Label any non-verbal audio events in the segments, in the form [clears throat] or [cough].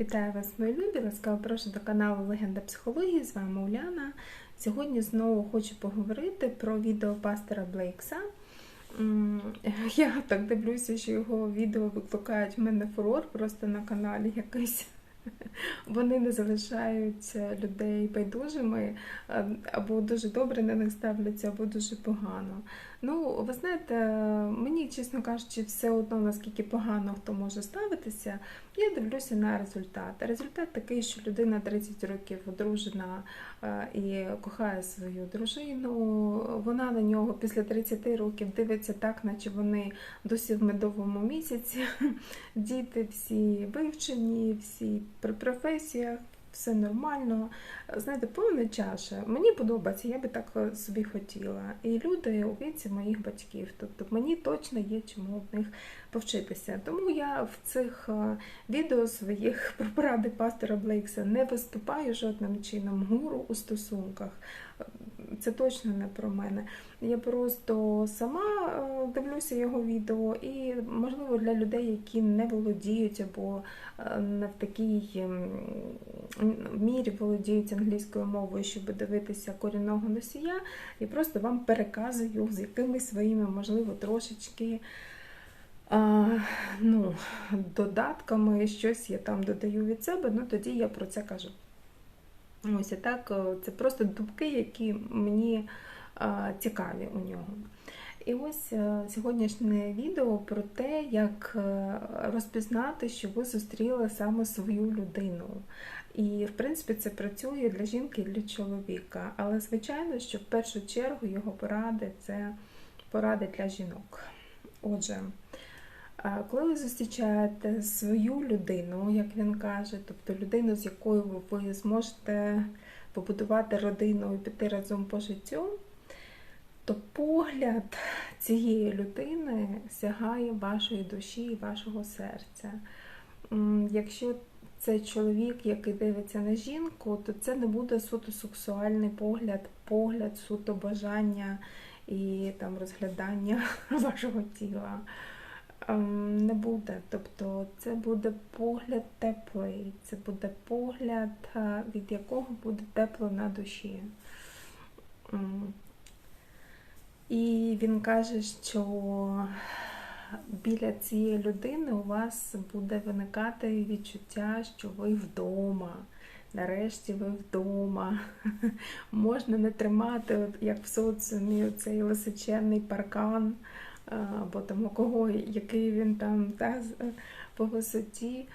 Вітаю вас, мої любі! Ласкаво прошу до каналу Легенда психології. З вами Уляна. Сьогодні знову хочу поговорити про відео пастора Блейкса. Я так дивлюся, що його відео викликають в мене фурор просто на каналі якийсь. Вони не залишають людей байдужими, або дуже добре на них ставляться, або дуже погано. Ну, ви знаєте, мені, чесно кажучи, все одно, наскільки погано хто може ставитися, я дивлюся на результат. Результат такий, що людина 30 років одружена е, і кохає свою дружину. Вона на нього після 30 років дивиться так, наче вони досі в медовому місяці. [laughs] Діти всі вивчені, всі при професіях. Все нормально, знаєте, повна чаша. Мені подобається, я би так е, собі хотіла. І люди у віці моїх батьків. Тобто мені точно є чому в них повчитися. Тому я в цих е, відео своїх [laughs] про поради пастора Блейкса не виступаю жодним чином гуру у стосунках. Це точно не про мене. Я просто сама е, дивлюся його відео, і можливо для людей, які не володіють або е, не в такій ем, мірі володіють англійською мовою, щоб дивитися корінного носія, і просто вам переказую з якимись своїми, можливо, трошечки. А, ну, додатками щось я там додаю від себе, ну тоді я про це кажу. Ось і так, е, це просто думки, які мені цікаві у нього. І ось е, сьогоднішнє відео про те, як е, розпізнати, що ви зустріли саме свою людину. І, в принципі, це працює для жінки і для чоловіка. Але, звичайно, що в першу чергу його поради це поради для жінок. Отже, коли ви зустрічаєте свою людину, як він каже, тобто людину, з якою ви зможете побудувати родину і піти разом по життю, то погляд цієї людини сягає вашої душі і вашого серця. Якщо це чоловік, який дивиться на жінку, то це не буде суто сексуальний погляд, погляд, суто бажання і там розглядання [laughs] вашого тіла. Ем, Не буде. Тобто це буде погляд теплий, це буде погляд, е, від якого буде тепло на душі. І він каже, що біля цієї людини у вас буде виникати відчуття, що ви вдома. Нарешті ви вдома. [laughs] Можна не тримати, як в соціумі, цей височенний паркан, або там у кого, який він там та, по висоті,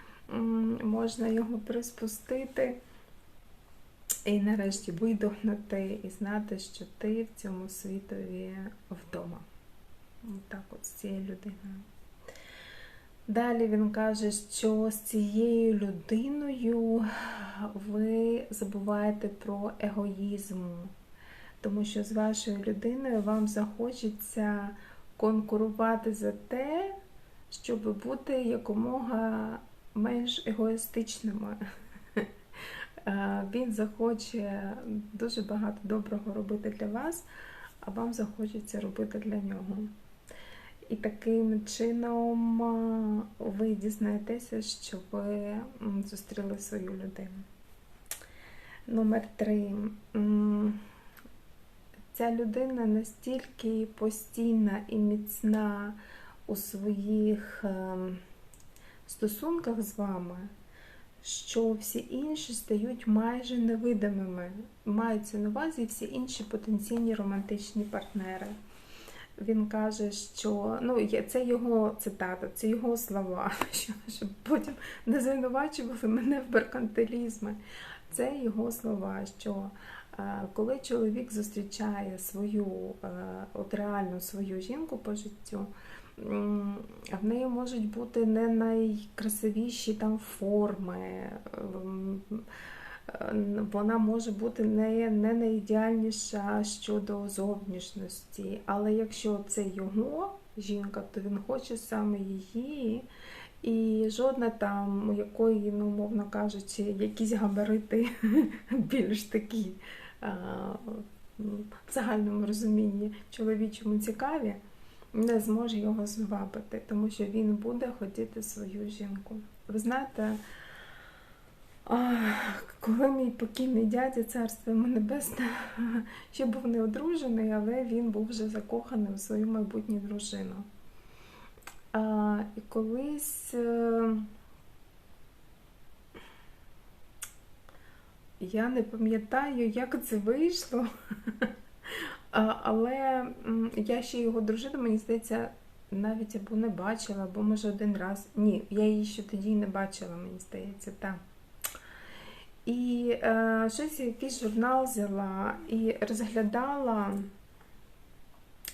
можна його приспустити. І нарешті видохнути і знати, що ти в цьому світові вдома. Так от з цією людиною. Далі він каже, що з цією людиною ви забуваєте про егоїзм, тому що з вашою людиною вам захочеться конкурувати за те, щоб бути якомога менш егоїстичними. [laughs] Він захоче дуже багато доброго робити для вас, а вам захочеться робити для нього. І таким чином ви дізнаєтеся, що ви зустріли свою людину. Номер три. Ця людина настільки постійна і міцна у своїх ем, стосунках з вами, що всі інші стають майже невидимими. Маються на увазі всі інші потенційні романтичні партнери. Він каже, що ну це його цитата, це його слова, [laughs] що- щоб потім не звинувачували мене в меркантилізмі. Це його слова, що коли чоловік зустрічає свою, е, от реальну свою жінку по життю, в неї можуть бути не найкрасивіші там форми. е, Вона може бути не, не найідеальніша щодо зовнішності, але якщо це його жінка, то він хоче саме її, і жодна там, якої, ну, мовно кажучи, якісь габарити [laughs] більш такі в загальному розумінні чоловічому цікаві, не зможе його звабити, тому що він буде хотіти свою жінку. Ви знаєте, коли мій покійний дядя, царство йому небесне, [laughs] ще був не одружений, але він був вже закоханий у свою майбутню дружину. І колись я не пам'ятаю, як це вийшло, але я ще його дружину, мені здається, навіть або не бачила, або може один раз. Ні, я її ще тоді не бачила, мені здається, так. І е, щось якийсь журнал взяла і розглядала.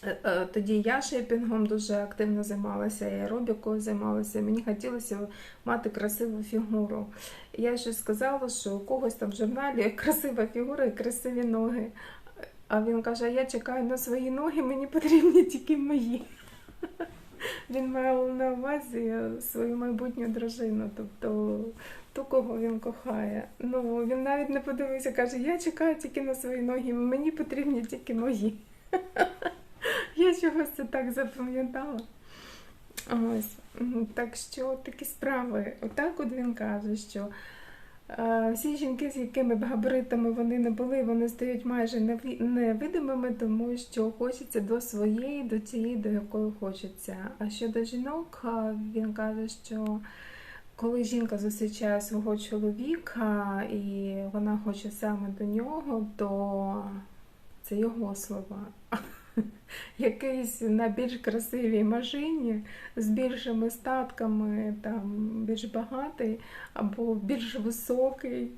Е, е, Тоді я шейпінгом дуже активно займалася, і аеробікою займалася. Мені хотілося мати красиву фігуру. Я ще сказала, що у когось там в журналі красива фігура і красиві ноги. А він каже: я чекаю на свої ноги, мені потрібні тільки мої. [laughs] Він мав на увазі свою майбутню дружину, тобто ту, кого він кохає. Ну, він навіть не подивився, каже, я чекаю тільки на свої ноги, мені потрібні тільки мої. [laughs] Я чогось це так запам'ятала. Ось. Так що такі справи. Отак от він каже, що е, всі жінки, з якими б габаритами вони не були, вони стають майже невидимими, тому що хочеться до своєї, до тієї, до якої хочеться. А щодо жінок, е, він каже, що коли жінка зустрічає свого чоловіка і вона хоче саме до нього, то це його слова. [laughs] Якийсь на більш красивій машині з більшими статками, там більш багатий або більш високий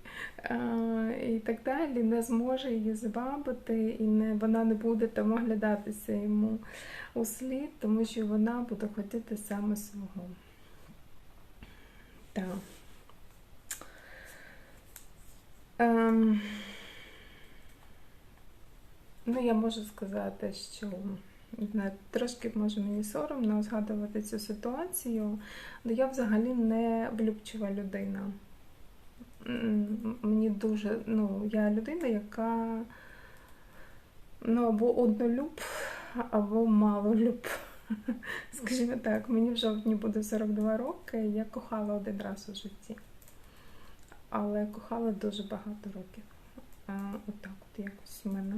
е, і так далі, не зможе її звабити, і не, вона не буде там оглядатися йому у слід, тому що вона буде хотіти саме свого. Так. Ем, ну, я можу сказати, що трошки може мені соромно згадувати цю ситуацію, але я взагалі не влюбчива людина. Мені дуже, ну, я людина, яка ну, або однолюб, або малолюб. [laughs] Скажімо так, мені в жовтні буде 42 роки, я кохала один раз у житті. Але кохала дуже багато років. Отак от якось в мене.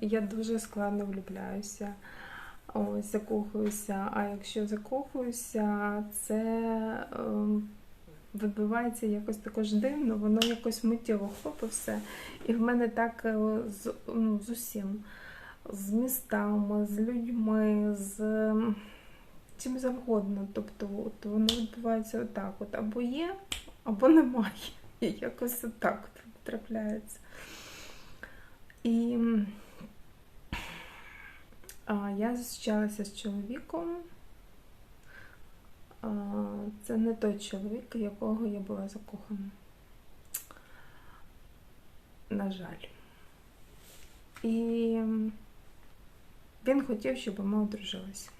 Я дуже складно влюбляюся. Ось, закохуюся. А якщо закохуюся, це ем, відбувається якось також дивно, воно якось миттєво хлопе все. І в мене так е, з, ну, з усім. З містами, з людьми, з ем, чим завгодно. Тобто от, воно відбувається отак. От, або є, або немає. І якось отак от трапляється. І а, я зустрічалася з чоловіком. А, Це не той чоловік, якого я була закохана. На жаль. І він хотів, щоб ми одружилися.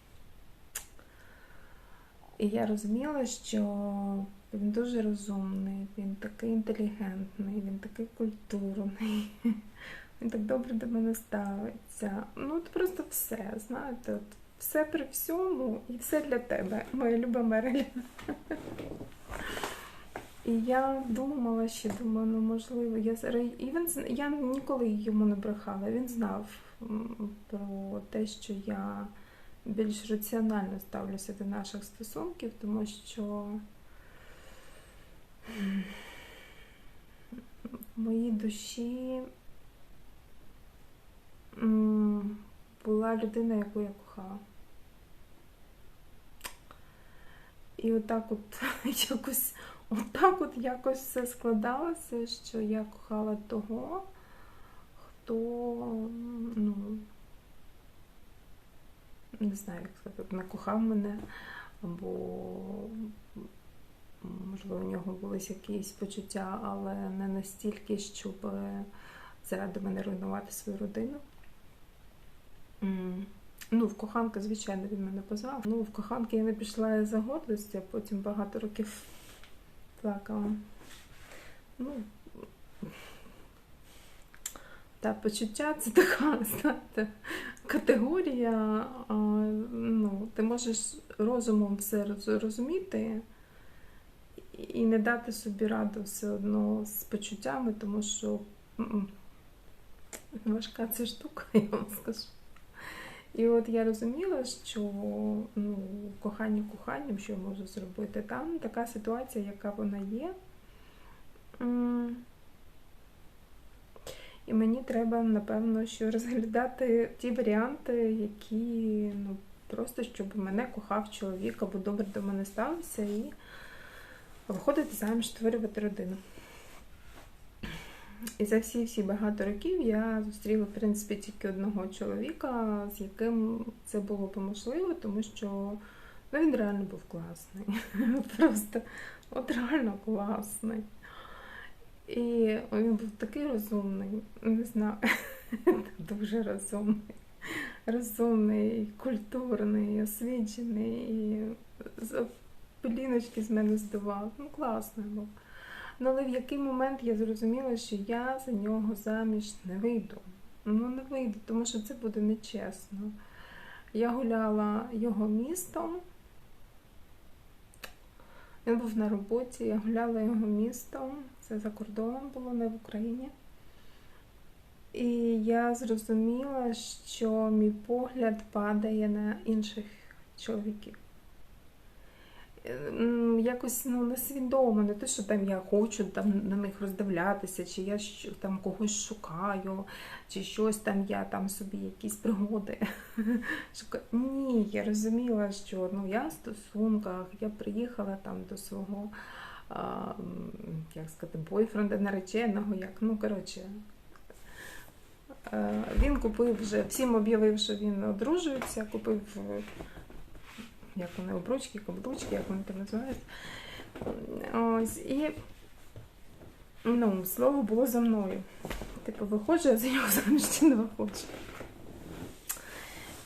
І я розуміла, що він дуже розумний, він такий інтелігентний, він такий культурний, [laughs] він так добре до мене ставиться. Ну, от просто все, знаєте, от все при всьому і все для тебе, моя люба Мереля. [laughs] І я думала ще, думаю, ну можливо, я. І він я ніколи йому не брехала. Він знав про те, що я більш раціонально ставлюся до наших стосунків, тому що в моїй душі була людина, яку я кохала. І отак от [laughs] якось, отак от якось все складалося, що я кохала того, хто, ну, не знаю, як сказати, не кохав мене, або, можливо, у нього були якісь почуття, але не настільки, щоб заради мене руйнувати свою родину. Ну, в коханки, звичайно, він мене позвав. Ну, в коханки я не пішла із-за гордості, а потім багато років плакала. Ну, та почуття це така, знаєте, категорія. Ну, ти можеш розумом все роз- розуміти, і не дати собі раду все одно з почуттями, тому що важка ця штука, [laughs] я вам скажу. І от я розуміла, що ну, кохання коханням, що я можу зробити, там така ситуація, яка вона є. І мені треба, напевно, що [laughs] розглядати ті варіанти, які ну, просто щоб мене кохав чоловік або добре до мене ставився, і виходити заміж, створювати родину. І за всі всі багато років я зустріла, в принципі, тільки одного чоловіка, з яким це було б можливо, тому що ну, він реально був класний. [laughs] Просто от реально класний. І він був такий розумний, не знаю, [laughs] дуже розумний. Розумний, культурний, освічений, пеліночки з мене здував. Ну, класний був. Ну, але в який момент я зрозуміла, що я за нього заміж не вийду. Ну, не вийду, тому що це буде нечесно. Я гуляла його містом. Він був на роботі, я гуляла його містом. Це за кордоном було, не в Україні. І я зрозуміла, що мій погляд падає на інших чоловіків. Якось ну, несвідомо, не те, що там я хочу там на них роздивлятися, чи я там когось шукаю, чи щось там я там собі якісь пригоди. [laughs] Ні, я розуміла, що ну, я в стосунках, я приїхала там до свого, а, як сказати, бойфренда, нареченого, як, ну, коротше, Е, Він купив вже, всім об'явив, що він одружується, купив як вони обручки, каблучки, як вони там називають. Ось, і ну, слово було за мною. Типу, виходжу, я за нього заміж чи не виходжу.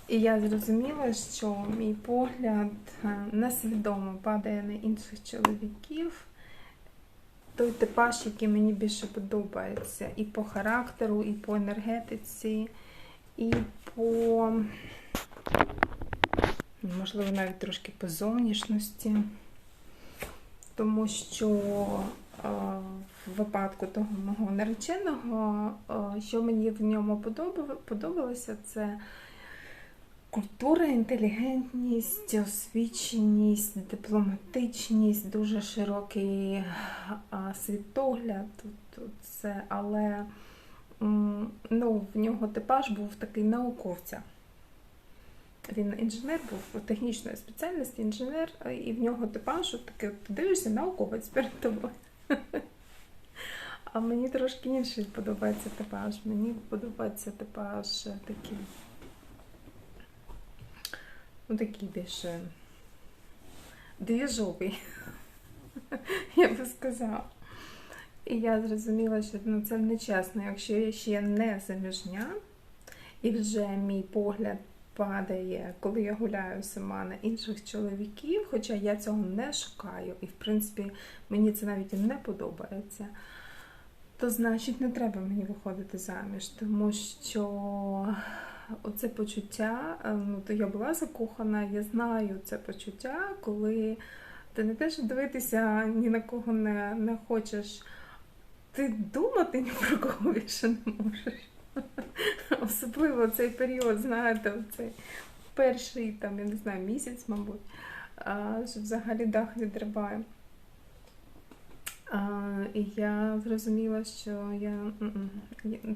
І я зрозуміла, що мій погляд е, несвідомо падає на інших чоловіків. Той типаж, який мені більше подобається, і по характеру, і по енергетиці, і по, можливо, навіть трошки по зовнішності. Тому що е, в випадку того мого нареченого, е, що мені в ньому подобалося, це культура, інтелігентність, освіченість, дипломатичність, дуже широкий світогляд. Тут, тут це, але ну, в нього типаж був такий науковця. Він інженер був технічної спеціальності, інженер, і в нього типаж от такий, ти дивишся, науковець перед тобою. [laughs] А мені трошки інший подобається типаж. Мені подобається типаж такий ну, такий більше двіжовий, [laughs] я би сказала. І я зрозуміла, що ну, це нечесно, якщо я ще не заміжня, і вже мій погляд падає, коли я гуляю сама на інших чоловіків, хоча я цього не шукаю, і в принципі мені це навіть не подобається, то значить не треба мені виходити заміж, тому що оце почуття, е, ну то я була закохана, я знаю це почуття, коли ти не те, що дивитися ні на кого не, не хочеш, ти думати ні про кого більше не можеш. [laughs] Особливо цей період, знаєте, цей перший там, я не знаю, місяць, мабуть, що взагалі дах відриває. І я зрозуміла, що я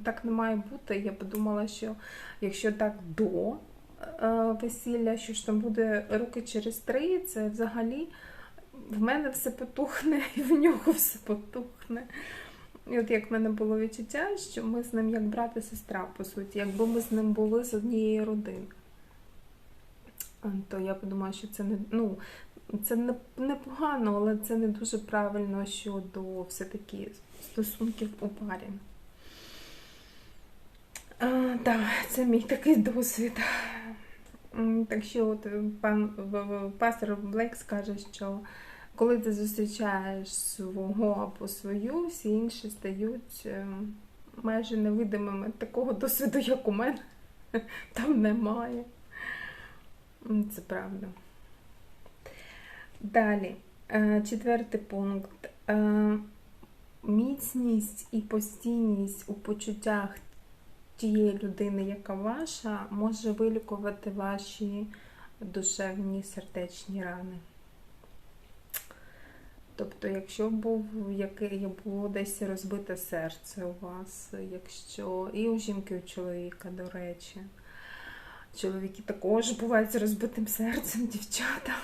так не має бути. Я подумала, що якщо так до е, весілля, що ж там буде роки через три, це взагалі в мене все потухне, [laughs] і в нього все потухне. І от як в мене було відчуття, що ми з ним як брат і сестра, по суті, якби ми з ним були з однієї родини. То я подумала, що це не ну, це не, непогано, але це не дуже правильно щодо все-таки стосунків у парі. А, так, це мій такий досвід. Так що от е, пан пастор Блейк скаже, що коли ти зустрічаєш свого або свою, всі інші стають е, майже невидимими. Такого досвіду, як у мене, [laughs] там немає. Це правда. Далі. Е, Четвертий пункт. Е, Міцність і постійність у почуттях тієї людини, яка ваша, може вилікувати ваші душевні сердечні рани. Тобто, якщо був яке було десь розбите серце у вас, якщо і у жінки, і у чоловіка, до речі, чоловіки також бувають з розбитим серцем, [laughs] дівчата,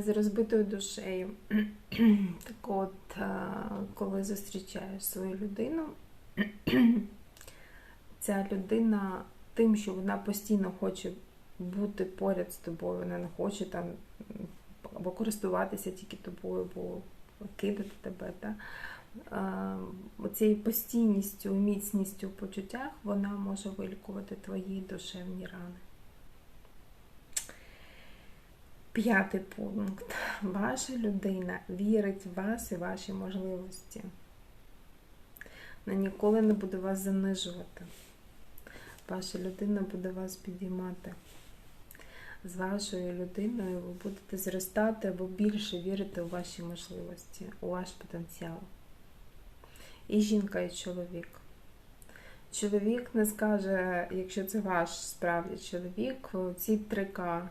з розбитою душею. [clears throat] Так от, коли зустрічаєш свою людину, [clears throat] ця людина тим, що вона постійно хоче бути поряд з тобою, вона не хоче там або користуватися тільки тобою, або кидати тебе. Та? Оцією постійністю, міцністю в почуттях вона може вилікувати твої душевні рани. П'ятий пункт. Ваша людина вірить в вас і ваші можливості. Вона ніколи не буде вас занижувати. Ваша людина буде вас підіймати з вашою людиною ви будете зростати або більше вірити у ваші можливості, у ваш потенціал. І жінка, і чоловік. Чоловік не скаже, якщо це ваш справді чоловік, ці три К.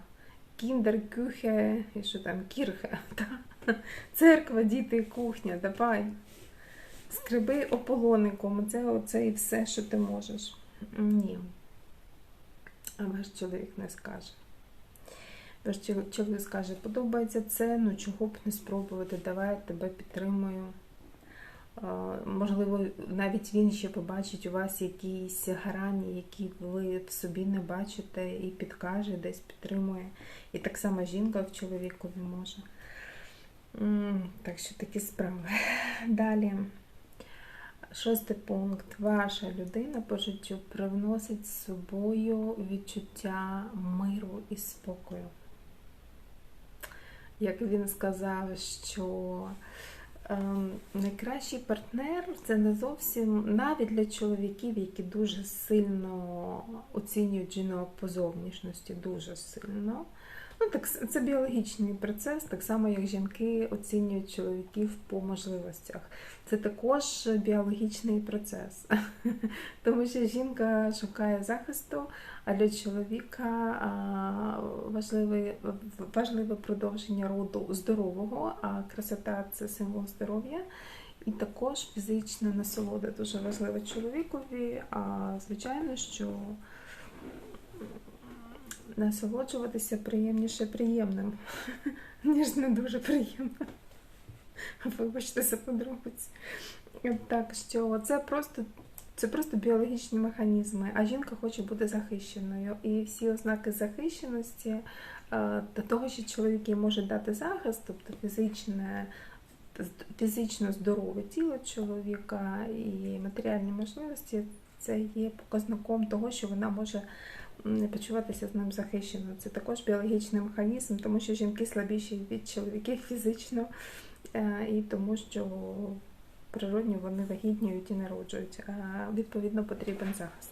Кіндер, кюхе, і що там, кірхе, [laughs] та? церква, діти, кухня, давай. Скриби ополоником, це оце і все, що ти можеш. Ні. А ваш чоловік не скаже. Тож чоловік скаже, подобається це, ну чого б не спробувати, давай тебе підтримую. Можливо, навіть він ще побачить у вас якісь грані, які ви в собі не бачите, і підкаже, десь підтримує. І так само жінка в чоловікові може. Так що такі справи. [laughs] Далі. Шостий пункт. Ваша людина по життю привносить з собою відчуття миру і спокою як він сказав, що ем, найкращий партнер це не зовсім навіть для чоловіків, які дуже сильно оцінюють жінок по зовнішності, дуже сильно. Ну, так Це біологічний процес, так само, як жінки оцінюють чоловіків по можливостях. Це також біологічний процес. [laughs] Тому що жінка шукає захисту, а для чоловіка важливе, важливе продовження роду здорового, а красота це символ здоров'я. І також фізична насолода дуже важлива чоловікові, а звичайно, що насолоджуватися приємніше приємним, [laughs] ніж не дуже приємно. [laughs] Вибачте за подробиці. Так що це просто це просто біологічні механізми, а жінка хоче бути захищеною. І всі ознаки захищеності е, до того, що чоловік їй може дати захист, тобто фізичне, фізично здорове тіло чоловіка і матеріальні можливості, це є показником того, що вона може не почуватися з ним захищено. Це також біологічний механізм, тому що жінки слабіші від чоловіків фізично, е, і тому що природні вони вагітніють і народжують. Відповідно потрібен захист.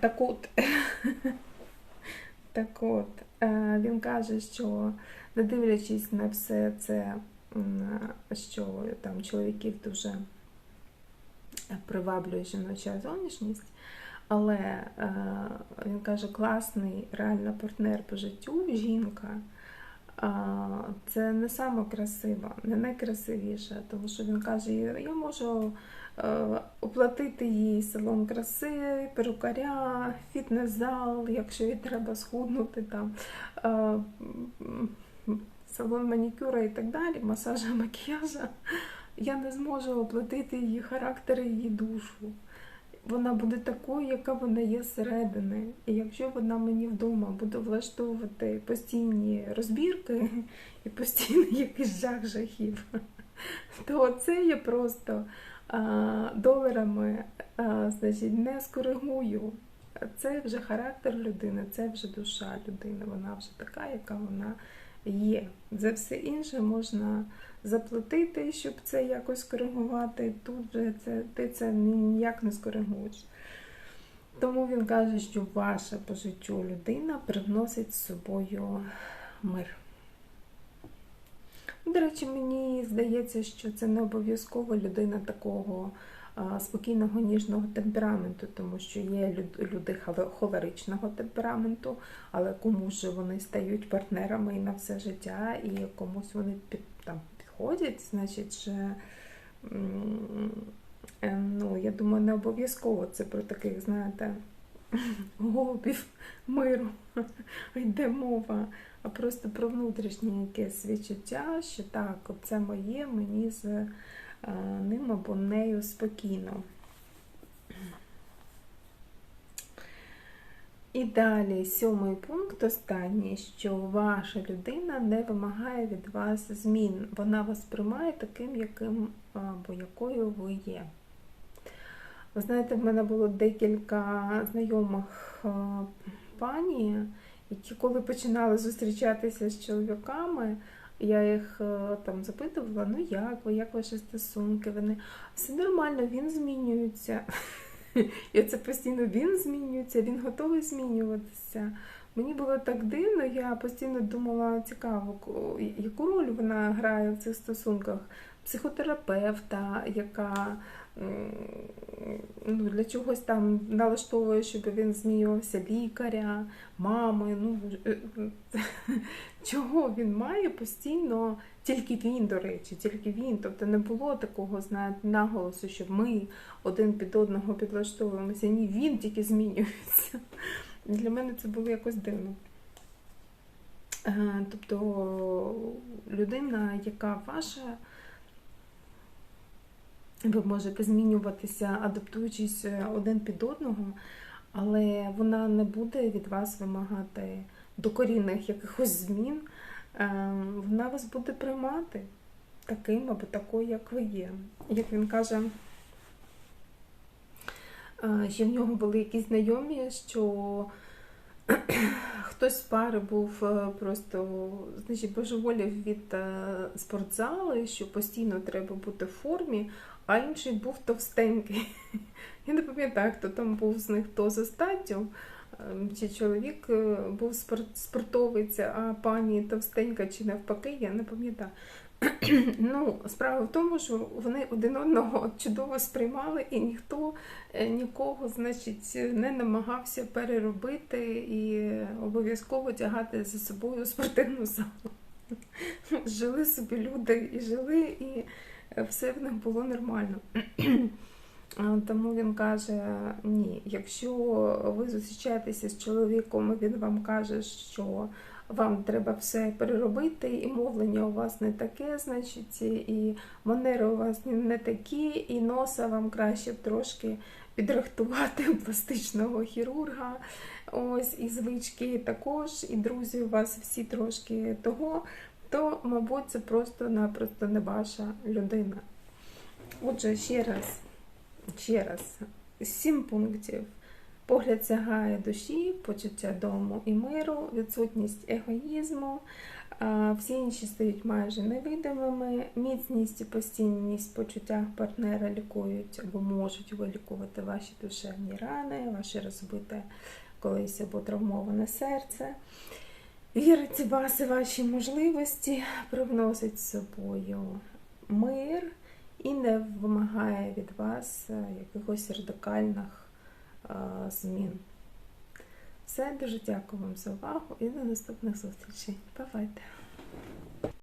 Так от, [laughs] так от, е, він каже, що не дивлячись на все це, що там чоловіків дуже приваблює жіноча зовнішність, але е, він каже, класний реально партнер по життю, жінка. Це не саме красиво, не найкрасивіше, тому що він каже, я можу е, оплатити їй салон краси, перукаря, фітнес-зал, якщо їй треба схуднути, там, е, салон манікюра і так далі, масажа, [laughs] макіяжа. Я не зможу оплатити її характер і її душу вона буде такою, яка вона є зсередини. І якщо вона мені вдома буде влаштовувати постійні розбірки і постійно [laughs] якийсь жах жахів, [laughs] то це я просто а, доларами а, значить, не скоригую. Це вже характер людини, це вже душа людини. Вона вже така, яка вона є. За все інше можна заплатити, щоб це якось скоригувати. Тут вже це, ти це ніяк не скоригуєш. Тому він каже, що ваша по життю людина привносить з собою мир. До речі, мені здається, що це не обов'язково людина такого спокійного ніжного темпераменту, тому що є люд- люди холеричного темпераменту, але комусь же вони стають партнерами на все життя, і комусь вони під, там, підходять, значить, що, е, ну, я думаю, не обов'язково це про таких, знаєте, голубів миру [laughs] йде мова, а просто про внутрішнє якесь відчуття, що так, це моє, мені з е, ним або нею спокійно. І далі сьомий пункт останній, що ваша людина не вимагає від вас змін. Вона вас приймає таким, яким або якою ви є. Ви знаєте, в мене було декілька знайомих пані, які коли починали зустрічатися з чоловіками, я їх там запитувала, ну як ви, як ваші стосунки? Вони все нормально, він змінюється. [laughs] І це постійно він змінюється, він готовий змінюватися. Мені було так дивно, я постійно думала, цікаво, яку роль вона грає в цих стосунках. Психотерапевта, яка ну, для чогось там налаштовує, щоб він змінювався, лікаря, мами. Ну, е, [laughs] чого він має постійно, тільки він, до речі, тільки він. Тобто не було такого, знаєте, наголосу, що ми один під одного підлаштовуємося. Ні, він тільки змінюється. Для мене це було якось дивно. Е, Тобто людина, яка ваша, ви можете змінюватися, адаптуючись один під одного, але вона не буде від вас вимагати докорінних якихось змін. Е, Вона вас буде приймати таким або такою, як ви є. Як він каже, е, ще в нього були якісь знайомі, що [clears throat] хтось з пари був е, просто значить, божеволів від е, спортзали, що постійно треба бути в формі, а інший був товстенький. [laughs] Я не пам'ятаю, хто там був з них, хто за статтю. Ем, Чи чоловік е, був спорт- спортовець, а пані товстенька, чи навпаки, я не пам'ятаю. [clears throat] Ну, справа в тому, що вони один одного [laughs] чудово сприймали, і ніхто е, нікого, значить, не намагався переробити і обов'язково тягати за собою спортивну залу. [laughs] Жили собі люди і жили, і все в них було нормально. [clears throat] Тому він каже: ні, якщо ви зустрічаєтеся з чоловіком, він вам каже, що вам треба все переробити, і мовлення у вас не таке, значить, і манери у вас не такі, і носа вам краще трошки підрихтувати [laughs] пластичного хірурга. Ось і звички також, і друзі у вас всі трошки того, то, мабуть, це просто-напросто не ваша людина. Отже, ще раз, ще раз, сім пунктів. Погляд сягає душі, почуття дому і миру, відсутність егоїзму, всі інші стають майже невидимими. Міцність і постійність в почуттях партнера лікують або можуть вилікувати ваші душевні рани, ваше розбите колись або травмоване серце. Вірить в вас і ваші можливості, привносить з собою мир і не вимагає від вас е, якихось радикальних е, змін. Все, дуже дякую вам за увагу і до наступних зустрічей. Бувайте!